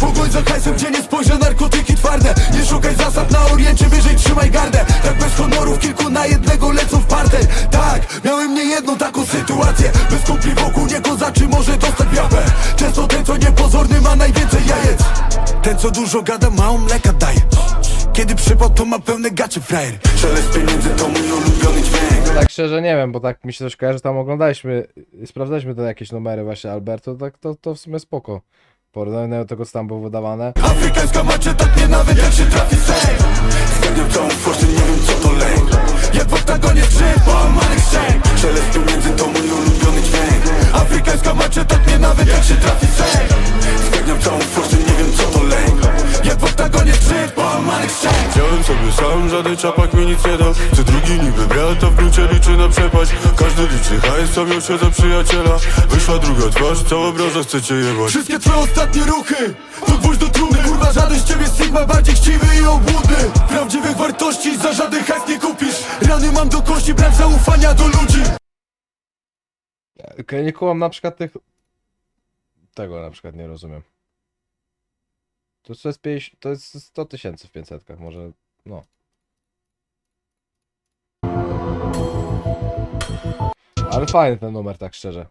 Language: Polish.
Pogoń za hajsem, gdzie nie spojrzę narkotyki twarde Nie szukaj zasad na oriencie, wyżej trzymaj gardę Tak bez honorów, kilku na jednego lecą w parter Tak, miałem nie jedną taką sytuację Bez kumpli wokół nie kozaczy może dostać białe Często ten co niepozorny ma najwięcej jajec Ten co dużo gada mało mleka daje Kiedy przypał to ma pełne gacie frajer Szelest pieniędzy to mój ulubiony dźwięk Tak szczerze nie wiem, bo tak mi się coś kojarzy, tam oglądaliśmy, sprawdzaliśmy te jakieś numery właśnie Alberto, tak to, to w sumie spoko. Porównanie do tego, co tam było wydawane. Afrykańska macie tak nie nawet jak się trafi sejm Zgarniam całą sam, żaden czapak mi nic nie dał Czy drugi niby brat, a w gruncie liczy na przepaść. Każdy liczy hajs, co miał się za przyjaciela. Wyszła druga twarz, cała branża chce cię jebać. Wszystkie twoje ostatnie ruchy To gwóźdź do trumny. Kurwa żaden z ciebie Sigma bardziej chciwy i obłudny. Prawdziwych wartości za żaden hajs nie kupisz. Rany mam do kości, brak zaufania do ludzi. Okej, nie kułam na przykład tych... Tego na przykład nie rozumiem. To, to jest 50, to jest 100 tysięcy w 500, może, no. Ale fajny ten numer, tak szczerze.